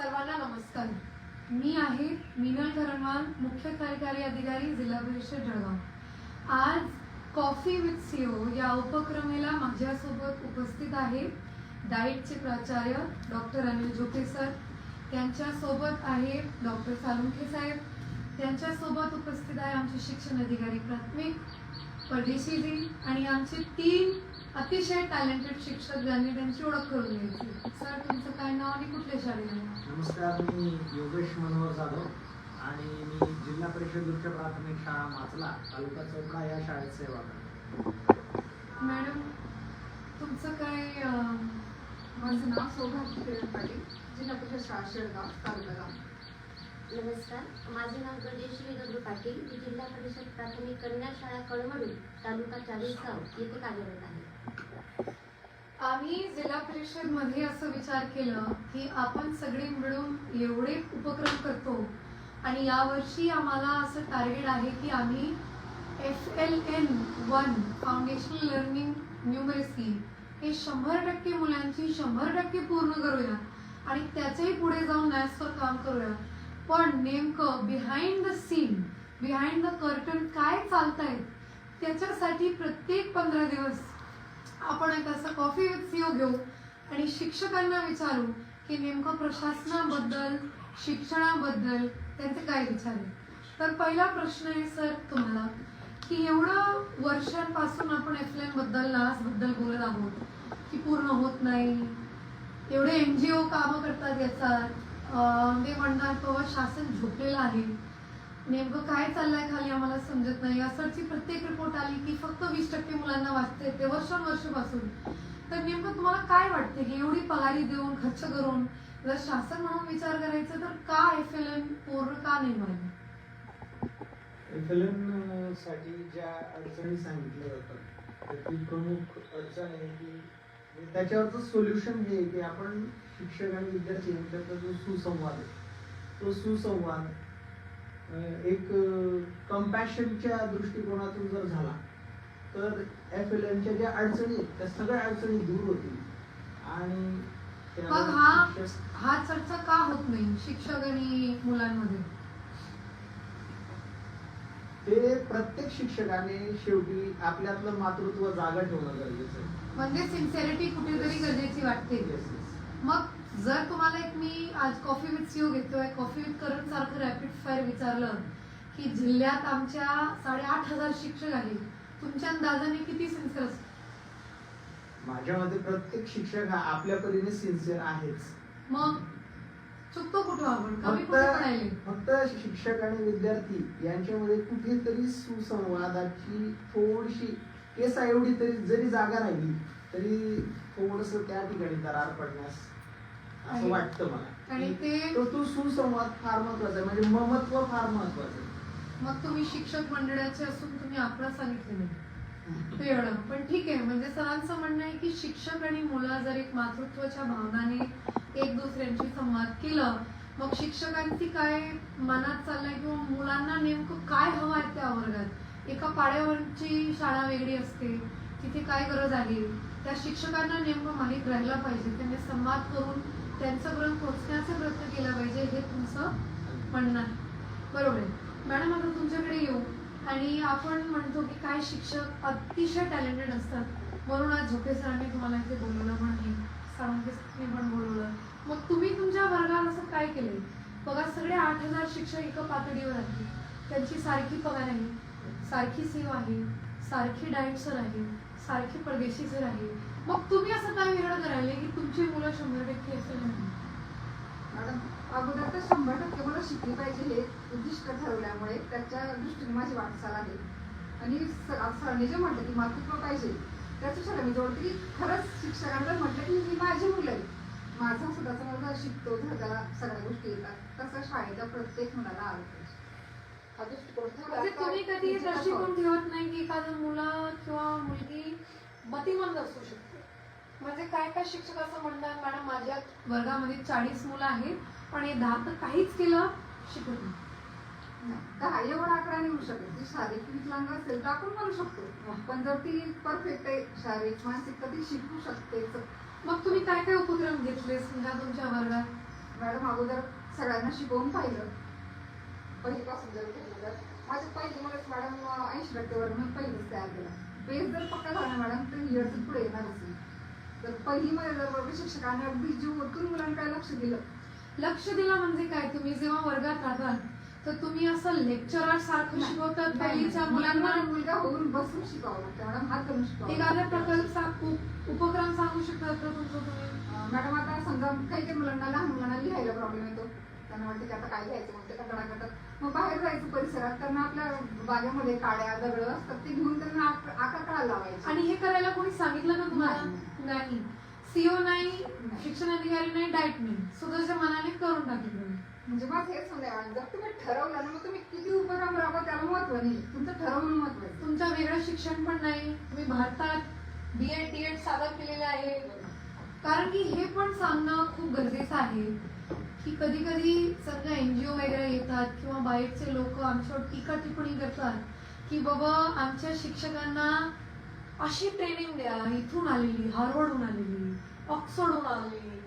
सर्वांना नमस्कार. मी आहे मीनल धरणवाल मुख्य कार्यकारी अधिकारी जिल्हा परिषद जळगाव. आज कॉफी विथ सीओ या उपक्रमेला माझ्यासोबत उपस्थित आहे डाईटचे प्राचार्य डॉक्टर अनिल जोके सर. त्यांच्यासोबत आहे डॉक्टर सालुंखे साहेब. त्यांच्यासोबत उपस्थित आहे आमचे शिक्षण अधिकारी प्राथमिक परदेशीजी आणि आमचे तीन अतिशय टॅलेंटेड शिक्षक ज्यांनी त्यांची ओळख करून घ्यायची. सर तुमचं काय नाव आणि कुठल्या शाळेला? नमस्कार मी योगेश मनोहर जाधव आणि मी जिल्हा परिषद उच्च प्राथमिक शाळा माचला तालुका चोपडा या शाळेत सेवा करतो. मॅडम तुमचं काय माझं नाव सौभाग्य किरण पाटील जिल्हा परिषद शाळा शेळगाव तालुका नमस्कार माझे नाव गजेश्री दगडू पाटील. मी जिल्हा परिषद प्राथमिक कन्या शाळा कळमडू तालुका चाळीसगाव येथे कार्यरत आहे. आम्ही जिल्हा परिषदमध्ये असं विचार केलं की आपण सगळे मिळून एवढे उपक्रम करतो आणि यावर्षी आम्हाला असं टार्गेट आहे की आम्ही F L N one foundational learning numeracy हे शंभर टक्के मुलांची शंभर टक्के पूर्ण करूया आणि त्याच्याही पुढे जाऊन नॅसवर काम करूया. पण नेमकं behind the scene behind the curtain काय चालतंय त्याच्यासाठी प्रत्येक पंधरा दिवस आपण एक असं कॉफी विथ सीओ घेऊ आणि शिक्षकांना विचारू की नेमकं प्रशासनाबद्दल शिक्षणाबद्दल त्यांचे काय विचार आहे तर पहिला प्रश्न आहे सर तुम्हाला की एवढं वर्षांपासून आपण एफलेन बद्दल नासबद्दल बोलत आहोत की पूर्ण होत नाही एवढे एन जी ओ कामं करतात याचा ते म्हणणार तो शासन झोपलेलं आहे. नेमकं काय चाललंय खाली आम्हाला समजत नाही. असरची प्रत्येक रिपोर्ट आली की फक्त वीस टक्के मुलांना वाचते ते वर्षानुवर्षापासून. तर नेमकं तुम्हाला काय वाटते? की एवढी पगारी देऊन खर्च करून जर शासन म्हणून विचार करायचा तर का एफ एल एम पूर्ण का नाही एफ एल एमसाठी ज्या अडचणी सांगितल्या जातात त्यातली प्रमुख अडचण आहे की त्याच्यावरचं सोल्युशन हे आहे की आपण शिक्षक आणि विद्यार्थी यांच्यातला जो सुसंवाद आहे तो सुसंवाद एक कम्पॅशनच्या दृष्टिकोनातून जर झाला तर एफ एल एनच्या ज्या अडचणी आहेत त्या सगळ्या अडचणी दूर होतील. आणि मग हा हा चर्चा का होत नाही शिक्षक आणि मुलांमध्ये? ते प्रत्येक शिक्षकाने शेवटी आपल्यातलं मातृत्व जागा ठेवणं गरजेचं आहे. म्हणजे सिन्सिअरिटी कुठेतरी गरजेची वाटते. मग जर तुम्हाला एक मी आज कॉफी विथ सीओ घेतोय कॉफी विथ करण सारखं रॅपिड फायर विचारलं की जिल्ह्यात आमच्या साडेआठ हजार शिक्षक आहेत तुमच्या अंदाजाने किती सिन्सिअर माझ्या मते प्रत्येक शिक्षक आपल्या परीने सिन्सिअर आहेच. मग चुकतो कुठं आपण? कमी कुठे फक्त शिक्षक आणि विद्यार्थी यांच्यामध्ये कुठेतरी सुसंवादाची थोडीशी केसा एवढी तरी जरी जागा राहिली तरी थोडस त्या ठिकाणी दरार पडण्यास असं वाटतं मला. आणि ते तो तो सुसंवाद फार महत्त्वाचा आहे. म्हणजे ममत्व फार महत्वाचं आहे. मग तुम्ही शिक्षक मंडळाचे असून तुम्ही आपलं सांगितलं नाही. ते एवढं पण ठीक आहे. म्हणजे सरांचं म्हणणं आहे की शिक्षक आणि मुलं जर एक मातृत्वाच्या भावनाने एक दुसऱ्यांशी संवाद केलं मग शिक्षकांची काय मनात चाललंय किंवा मुलांना नेमकं काय हवं एका पाड्यावरची शाळा वेगळी असते. तिथे काय गरज आहे? त्या शिक्षकांना नेमकं माहीत राहायला पाहिजे. त्यांनी संवाद करून त्यांच्यापर्यंत पोहोचण्याचा प्रयत्न केला पाहिजे हे तुमचं म्हणणं आहे. बरोबर आहे. मॅडम आता तुमच्याकडे येऊ. आणि आपण म्हणतो की काय शिक्षक अतिशय टॅलेंटेड असतात. म्हणून आज झोके सरांनी तुम्हाला इथे बोलवलं पण नाही साळुंके पण बोलवलं. मग तुम्ही तुमच्या वर्गात असं काय केलं बघा सगळे आठ हजार शिक्षक एका पातळीवर आहेत. त्यांची सारखी पगार आहे. सारखी सेव आहे सारखी डाएट सर आहे सारखी परदेशी सर आहे. मग तुम्ही असं काय वेगळं करायला की तुमची मुलं शंभर टक्के असेल मॅडम अगोदर तर शंभर टक्के मुलं शिकली पाहिजे हे उद्दिष्ट ठरवल्यामुळे त्याच्या दृष्टीने माझी वाटचाल आहे आणि सरांनी जे म्हटलं की मातृत्व पाहिजे त्याच्यासाठी मी जोडते की खरंच शिक्षकांना म्हटलं की ही माझी मुलं आहे माझा स्वतःचा मुलगा शिकतो त्याला सगळ्या गोष्टी येतात. तसं शाळेच्या प्रत्येक मुलाला आलं पाहिजे. म्हणजे तुम्ही कधी दृष्टिकोन ठेवत नाही की एखादं मुलं किंवा मुलगी मतिमंद असू शकते? म्हणजे काय काय शिक्षक असं म्हणतात मॅडम माझ्या वर्गामध्ये चाळीस मुलं आहेत पण हे दहा तर काहीच केलं शिकत नाही. नाही, दहा एवढा आकडा निघू शकेल ती शारीरिक विकलांग असेल तर आपण म्हणू शकतो. पण जर ती परफेक्ट आहे शारीरिक मानसिक तर ती शिकू शकते. मग तुम्ही काय काय उपक्रम घेतले समजा तुमच्या वर्गात? मॅडम अगोदर सगळ्यांना शिकवून पाहिलं. पहिलीपासून जर घेतलं तर माझ्या पहिली मलाच मॅडम ऐंशी टक्केवर मी पहिलीच तयार केला. बेस जर पक्का झाला ना मॅडम तर इयरचं पुढे येणारच नाही तर पहिलीमध्ये जर बरोबर शिक्षकांनी अगदी जीव ओतून मुलांकडे लक्ष दिलं? लक्ष दिलं म्हणजे काय? तुम्ही जेव्हा वर्गात राहतात तर तुम्ही असं लेक्चरर सारखं शिकवतात पहिलीच्या मुलांना मुलांना मुलगा होऊन बसून शिकावं लागतं. मॅडम हात करून शिकावं एखाद्या. प्रकारचा उप- उपक्रम सांगू शकतात का तुमचं तुम्ही? मॅडम आता समजा काही काही मुलांना लहान मुलांना लिहायला प्रॉब्लेम येतो. त्यांना वाटतं की आता काय लिहायचं मग ते कंटाळा करतात मग बाहेर जायचं परिसरात. त्यांना आपल्या बागेमध्ये काड्या दगड असतात ते घेऊन त्यांना आक- आकार काढायला लावायचे. आणि हे करायला कोणी सांगितलं का तुम्हाला? नाही. सीओ नाही शिक्षण अधिकारी नाही डाएट नाही. स्वतःच्या मनाने करून टाकलं म्हणजे मग हेच आहे मॅडम जर तुम्ही ठरवलं ना मग तुम्ही किती उपक्रम राबवा त्याला महत्त्व नाही. तुमचं ठरवणं महत्वाचं तुमचं वेगळं शिक्षण पण नाही. तुम्ही भारतात बी एड डी एड सादर केलेलं आहे. कारण की हे पण सांगणं खूप गरजेचं आहे. की कधी कधी समजा एनजीओ वगैरे येतात किंवा बाहेरचे लोक आमच्यावर टीका टिप्पणी करतात की बाबा आमच्या शिक्षकांना अशी ट्रेनिंग द्या. इथून आलेली हार्वर्डहून आलेली ऑक्सफर्डहून आलेली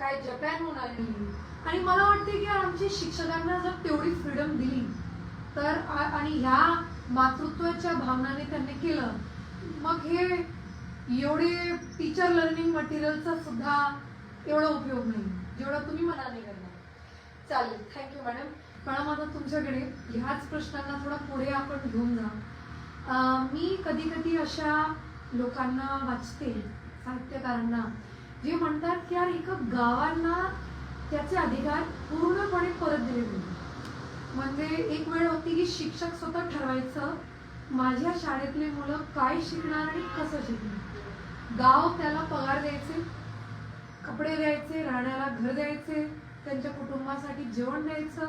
काय जपानहून आलेली. आणि मला वाटते की आमच्या शिक्षकांना जर तेवढी फ्रीडम दिली तर आणि ह्या मातृत्वाच्या भावनाने त्यांनी केलं मग हे एवढे टीचर लर्निंग मटेरियलचा सुद्धा एवढा उपयोग नाही. जेवढा तुम्ही मनाने करणार. चालेल थँक्यू मॅडम मॅडम आता तुमच्याकडे ह्याच प्रश्नांना थोडा पुढे आपण घेऊन जा. मी कधी कधी अशा लोकांना वाचते साहित्यकारांना जे म्हणतात की यार एका गावांना त्याचे अधिकार पूर्णपणे परत दिले गेले म्हणजे एक वेळ होती की शिक्षक स्वतः ठरवायचं माझ्या शाळेतले मुलं काय शिकणार आणि कसं शिकणार? गाव त्याला पगार द्यायचे कपडे द्यायचे राहण्याला घर द्यायचे त्यांच्या कुटुंबासाठी जेवण द्यायचं.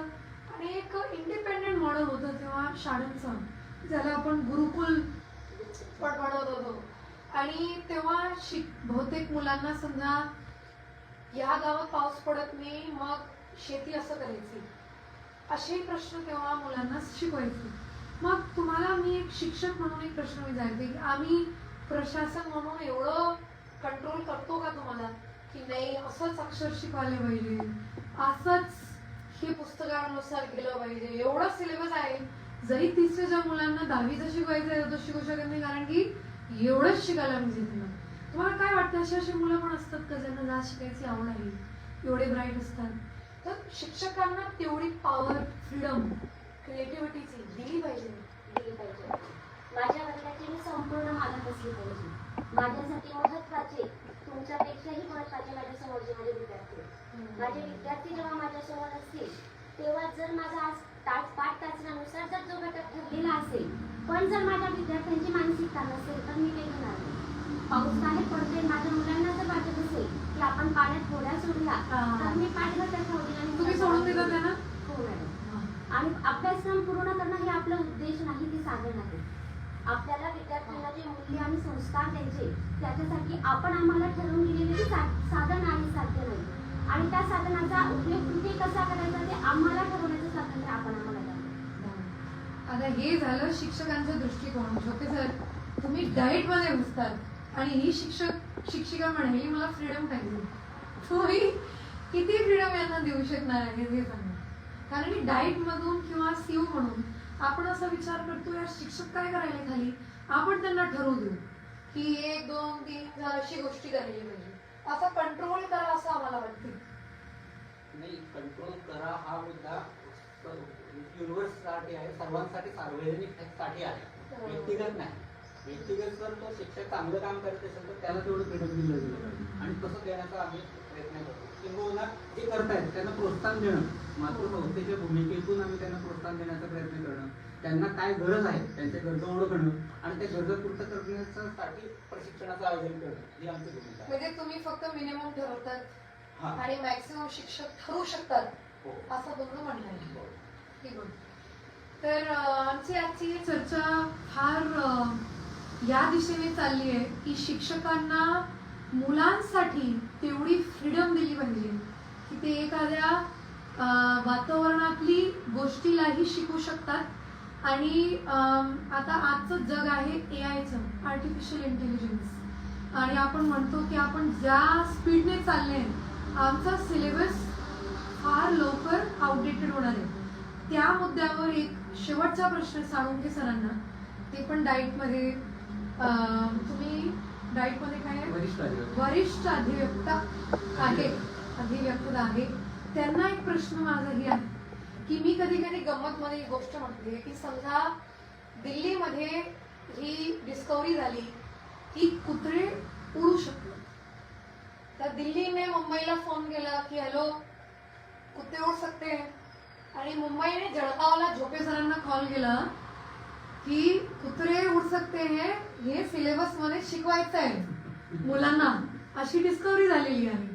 आणि एक इंडिपेंडेंट मॉडेल होतं तेव्हा शाळेचं ज्याला आपण गुरुकुल पण म्हणत होतो. आणि तेव्हा शिक बहुतेक मुलांना समजा या गावात पाऊस पडत नाही मग शेती असं करायची. असे प्रश्न तेव्हा मुलांना शिकवायचे. मग तुम्हाला मी एक शिक्षक म्हणून एक प्रश्न विचारते की आम्ही प्रशासन म्हणून एवढं कंट्रोल करतो का तुम्हाला? की नाही असंच अक्षर शिकवायला पाहिजे. असंच हे पुस्तकानुसार केलं पाहिजे. एवढा सिलेबस आहे जरी तिसऱ्याच्या मुलांना दहावीचं शिकवायचं आहे तो शिकू शकत नाही कारण की एवढंच शिकायला पाहिजे त्यांना तुम्हाला काय वाटतं अशी अशी मुलं पण असतात का ज्यांना जास्त शिकायची आवड आहे? एवढे ब्राईट असतात. तर शिक्षकांना तेवढी पॉवर फ्रीडम क्रिएटिव्हिटीची दिली पाहिजे. दिली पाहिजे. माझ्या वर्गाची मी संपूर्ण मानत असली पाहिजे. माझ्यासाठी महत्त्वाचे तुमच्यापेक्षाही महत्त्वाचे माझ्यासमोरचे माझे विद्यार्थी. माझे विद्यार्थी जेव्हा माझ्यासमोर असतील तेव्हा जर माझा आज तास पाच तासानुसार जर जो घटक ठरलेला असेल पण जर माझ्या विद्यार्थ्यांची मानसिकता नसेल तर मी ते घेणार नाही. पाऊस बाहेर पडते माझ्या मुलांना जर वाटत असेल की आपण पाण्यात होड्या सोडला तर मी पाच घटक ठेवले आणि तुम्ही सोडून देता त्यांना हो मॅडम आणि अभ्यासक्रम पूर्ण करणं हे आपला उद्देश नाही ते साधन आहे आपल्याला विद्यार्थ्यांना जे मूल्य आणि द्यायचे. त्याच्यासाठी आपण आम्हाला ठरवून दिलेले सा- साधन आहे साध्य नाही. आणि त्या साधनाचा उपयोग कुठे कसा करायचा ते आम्हाला ठरवण्याचं स्वातंत्र्य आपण आम्हाला आता हे झालं शिक्षकांचा दृष्टिकोन. झोके सर तुम्ही डाईटमध्ये घुसतात आणि ही शिक्षक शिक्षिका म्हणाली मला फ्रीडम पाहिजे. तुम्ही किती फ्रीडम यांना देऊ शकणार आहे हे सांगा. कारण की डाईट मधून किंवा सीओ म्हणून आपण असा विचार करतो या शिक्षक काय करायला खाली? आपण त्यांना ठरवू देऊ. की एक दोन तीन चार अशी गोष्टी करायला पाहिजे. असा कंट्रोल करा असं आम्हाला वाटते. नाही कंट्रोल करा हा मुद्दा युनिव्हर्ससाठी आहे सर्वांसाठी सार्वजनिकसाठी आहे. व्यक्तिगत नाही. व्यक्तिगत जर तो शिक्षक चांगलं काम करत असेल तर त्याला तेवढं फ्रीडम दिलं. आणि तसं देण्याचा आम्ही प्रयत्न करतो. किंबहुना जे करतायत त्यांना प्रोत्साहन देणं. मातृसंस्थेच्या भूमिकेतून आम्ही त्यांना प्रोत्साहन देण्याचा प्रयत्न करणं त्यांना काय गरज आहे त्यांच्या गरजा ओळखणं आणि त्या गरजा पूर्ण करण्यासाठी प्रशिक्षणाचं आयोजन करणं ही आमची भूमिका आहे म्हणजे तुम्ही फक्त मिनिमम ठरवतात. आणि मॅक्सिमम शिक्षक ठरवू शकतात हो. असं तुमचं म्हणणं आहे. तर आमची आजची चर्चा फार या दिशेने चालली आहे की शिक्षकांना मुलांसाठी तेवढी फ्रीडम दिली पाहिजे की ते एखाद्या वातावरणातली गोष्टीलाही शिकू शकतात आणि आता आजचं जग आहे ए आयचं आर्टिफिशियल इंटेलिजन्स आणि आपण म्हणतो की आपण ज्या स्पीडने चालले आमचा सिलेबस फार लवकर आउटडेटेड होणार आहे. त्या मुद्द्यावर एक शेवटचा प्रश्न साळुंके सरांना. ते पण डाईटमध्ये तुम्ही डाईटमध्ये काय आहे? वरिष्ठ अधिव्यक्त आहे अधिव्यक्त आहे. त्यांना एक प्रश्न माझाही आहे. की मी कधी कधी गंमत मध्ये ही गोष्ट म्हणते की समजा दिल्लीमध्ये ही डिस्कवरी झाली की कुत्रे उडू शकतात. तर दिल्लीने मुंबईला फोन केला की हॅलो कुत्रे उड सकते आणि मुंबईने जळगावला झोपे सरांना कॉल केला की कुत्रे उड सकते हे हे सिलेबसमध्ये शिकवायचं आहे मुलांना. अशी डिस्कवरी झालेली आहे.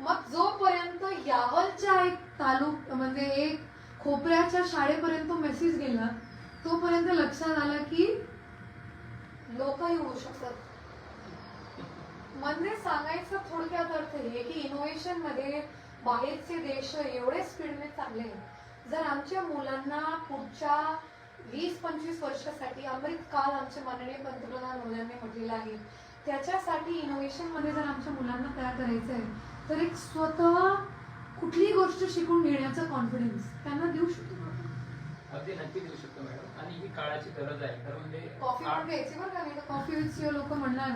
मग जोपर्यंत यावलच्या एक तालुक म्हणजे एक खोपऱ्याच्या शाळेपर्यंत मेसेज गेला. तोपर्यंत लक्षात आला की लोकही होऊ शकतात. म्हणजे सांगायचं थोडक्यात अर्थ हे की इनोव्हेशनमध्ये बाहेरचे देश एवढे स्पीडने चालले जर आमच्या मुलांना पुढच्या वीस पंचवीस वर्षासाठी अमृत काल आमचे माननीय पंतप्रधान मोदयांनी म्हटलेला आहे त्याच्यासाठी इनोव्हेशनमध्ये जर आमच्या मुलांना तयार करायचं आहे तर एक स्वतः कुठलीही गोष्ट शिकून घेण्याचा कॉन्फिडन्स त्यांना देऊ शकतो? अगदी नक्की देऊ शकतो मॅडम. आणि ही काळाची गरज आहे. तर म्हणजे कॉफी पण घ्यायची बरं का? नाही तर कॉफी विथ लोक म्हणणार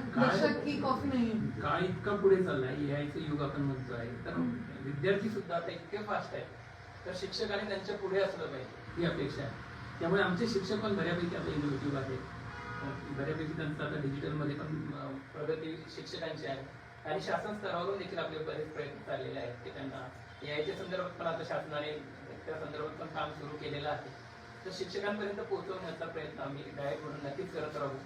की कॉफी नाहीये. काळ इतका पुढे चाललाय. यायचं युग आपण म्हणतोय तर हम्म. विद्यार्थी सुद्धा आता इतके फास्ट आहेत. तर शिक्षकाने त्यांच्या पुढे असलं पाहिजे. ही अपेक्षा आहे. त्यामुळे आमचे शिक्षक पण बऱ्यापैकी आता इनोव्हेटिव्ह आहेत. बऱ्यापैकी त्यांचं आता डिजिटलमध्ये पण प्रगती शिक्षकांची आहे. आणि शासन स्तरावरून देखील आपले बरेच प्रयत्न चाललेले आहेत की त्यांना यायच्या संदर्भात पण आता शासनाने त्या संदर्भात पण काम सुरू केलेलं आहे. तर शिक्षकांपर्यंत पोहोचवण्याचा प्रयत्न आम्ही डायरेक्ट म्हणून नक्कीच करत राहू.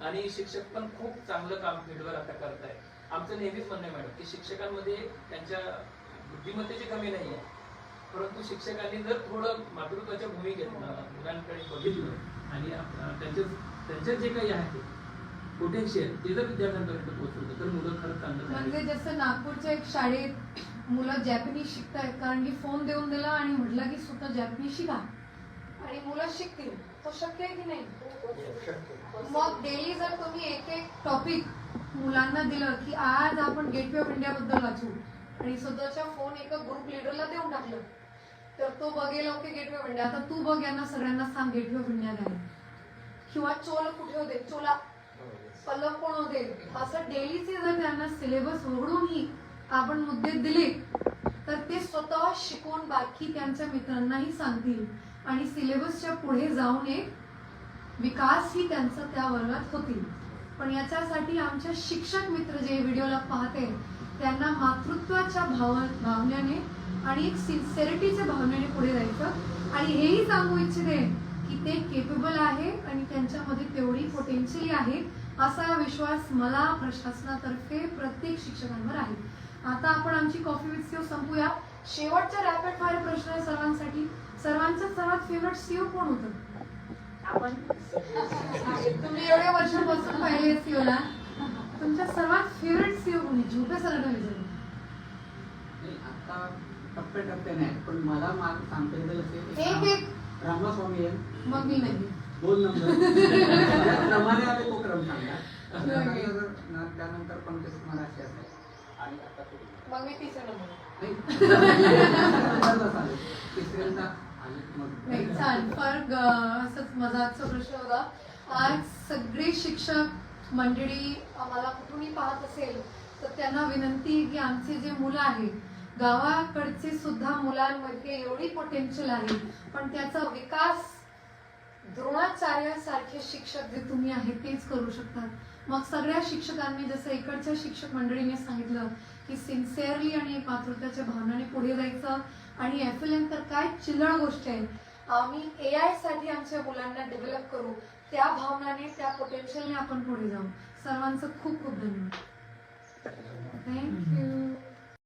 आणि शिक्षक पण खूप चांगलं काम फील्डवर आता करत आहे आमचं नेहमीच म्हणणं आहे मॅडम की शिक्षकांमध्ये त्यांच्या बुद्धिमत्तेची कमी नाही आहे. परंतु शिक्षकांनी जर थोडं मातृत्वाच्या भूमिकेत मुलांकडे बघितलं आणि त्यांच्या त्यांच्यात जे काही आहे पोटेन्शियल ते जर विद्यार्थ्यांपर्यंत पोहोचवलं तर मुलं खरंच चांगलं म्हणजे जसं नागपूरच्या एक शाळेत मुलं जॅपनीज शिकतायत कारण की फोन देऊन दिला आणि म्हटलं की स्वतः जॅपनीज शिका. आणि मुलं शिकतील. तो शक्य आहे की नाही? मग डेली जर तुम्ही एक एक टॉपिक मुलांना दिलं की आज आपण गेटवे ऑफ इंडिया बद्दल वाचू आणि स्वतःच्या फोन एका ग्रुप लिडरला देऊन टाकलं तर तो बघेल ओके गेटवे ऑफ इंडिया आता तू बघ यांना सगळ्यांना सांग गेटवे ऑफ इंडिया काय किंवा चोल कुठे होते? चोला. पल्लव कोण होते? असं डेलीचे जर त्यांना सिलेबस उघडूनही आपण मुद्दे दिले तर ते स्वतः शिकून बाकी त्यांच्या मित्रांनाही सांगतील. आणि सिलेबसच्या पुढे जाऊन एक विकासही त्यांचा त्या वर्गात होतील. पण याच्यासाठी आमच्या शिक्षक मित्र जे व्हिडिओला पाहते त्यांना मातृत्वाच्या भाव भावनेने आणि एक सिन्सिअरिटीच्या भावनेने पुढे जायचं. आणि हेही सांगू इच्छिते की ते केपेबल आहे आणि त्यांच्यामध्ये तेवढी पोटेन्शियल आहे असा विश्वास मला प्रशासनातर्फे प्रत्येक शिक्षकांवर आहे. आता आपण आमची कॉफी विथ सीओ संपूया. शेवटचा रॅपिड फायर प्रश्न आहे सर्वांसाठी. सर्वांचं सर्वात फेवरेट सीओ कोण होतं? आपण. तुम्ही एवढ्या वर्षापासून पाहिले सीओला तुमच्या सर्वात फेवरेट सीओ कोणी झोपे नाही आता टप्प्याटप्प्याने आहे पण मला मार्क सांगता येईल असे. रामास्वामी आहे. मग मी नाही. दोन नंबर. क्रमाने आले तो क्रम सांगा त्यानंतर पंकज मराठी असेल आणि आता तुम्ही. मग मी तिसरा नंबर. नाही. नंबरला चालेल. तिसऱ्यांदा आणि मग. नाही छान. फार ग- असंच मजाचा प्रश्न होता. आज सगळे शिक्षक मंडळी आम्हाला कुठूनही पाहत असेल तर त्यांना विनंती आहे की आमचे जे मुलं आहेत गावाकडचे सुद्धा मुलांमध्ये एवढी पोटेन्शियल आहे पण त्याचा विकास द्रोणाचार्यासारखे शिक्षक जे तुम्ही आहेत तेच करू शकतात. मग सगळ्या शिक्षकांनी जसं इकडच्या शिक्षक मंडळीने सांगितलं की सिन्सिअरली आणि मातृत्वाच्या भावनाने पुढे जायचं. आणि एफ एल तर काय चिल्लर गोष्ट आहे. आम्ही ए आयसाठी आमच्या मुलांना डेव्हलप करू त्या भावनाने त्या पोटेन्शियलने आपण पुढे जाऊ. सर्वांचं खूप खूप धन्यवाद. थँक्यू